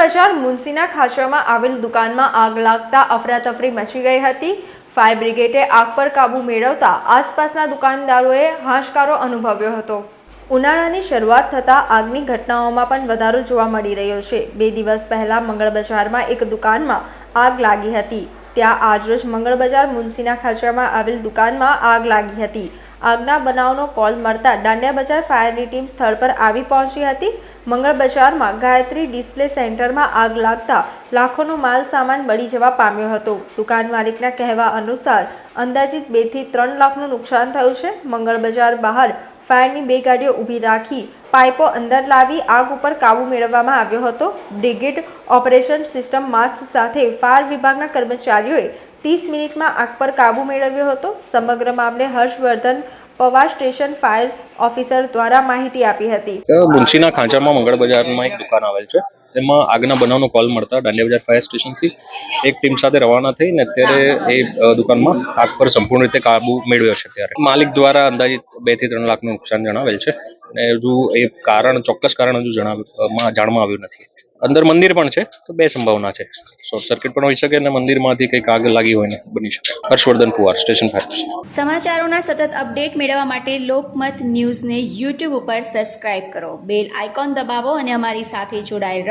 બજાર મુન્સીના ખાચરામાં આવેલ દુકાનમાં આગ લાગતા અફરાતફરી મચી ગઈ હતી. ફાયર બ્રિગેડે આગ પર કાબૂ મેળવતા આસપાસના દુકાનદારોએ હાશકારો અનુભવ્યો હતો. ઉનાળાની શરૂઆત થતાં આગની ઘટનાઓમાં પણ વધારો જોવા મળી રહ્યો છે. બે દિવસ પહેલા મંગળ બજારમાં એક દુકાનમાં આગ લાગી હતી. ત્યાં આજરોજ મંગળ બજાર મુન્સીના ખાચરામાં આવેલ દુકાનમાં આગ લાગી હતી. આગના બનાવનો કોલ મળતા દાંડિયા બજાર ફાયરની ટીમ સ્થળ પર આવી પહોંચી હતી. મંગળ બજારમાં ગાયત્રી ડિસ્પ્લે સેન્ટરમાં આગ લાગતા લાખોનો માલ સામાન બળી જવા પામ્યો હતો. દુકાન માલિકના કહેવા અનુસાર અંદાજિત બેથી ત્રણ લાખનું નુકસાન થયું છે. મંગળ બજાર બહાર ફાયરની બે ગાડીઓ ઊભી રાખી પાઇપો અંદર લાવી આગ ઉપર કાબૂ મેળવવામાં આવ્યો હતો. બ્રિગેડ ઓપરેશન સિસ્ટમ માસ્ક સાથે ફાયર વિભાગના કર્મચારીઓએ ત્રીસ મિનિટમાં આગ પર કાબૂ મેળવ્યો હતો. સમગ્ર મામલે Harshvardhan Pawar station fire officer દ્વારા માહિતી આપી હતી. મુનશીના ખાંચામાં મંગળ બજારમાં એક દુકાન આવેલ છે. તેમાં આગના બનાવનો કોલ મળતા દાંડિયા બજાર ફાયર સ્ટેશનથી એક ટીમ સાથે રવાના થઈને અત્યારે એ દુકાનમાં આગ પર સંપૂર્ણ રીતે કાબુ મેળવ્યો છે ત્યારે માલિક દ્વારા અંદાજિત બેથી ત્રણ લાખનું નુકસાન જણાવેલ છે અને હજુ એ કારણ, ચોક્કસ કારણ હજુ જણાવ્યું જાણમાં આવ્યું નથી. અંદર મંદિર પણ છે, તો બે સંભાવના છે. શોર્ટ સર્કિટ પણ હોઈ શકે અને મંદિરમાંથી કંઈક આગ લાગી હોય ને બની શકે. હર્ષવર્ધન કુવાર, સ્ટેશન ફાયર સમાચારોના સતત અપડેટ મેળવવા માટે લોકમત ન્યૂઝને યુટ્યુબ ઉપર સબસ્ક્રાઇબ કરો. બેલ આઇકોન દબાવો અને અમારી સાથે જોડાયેલ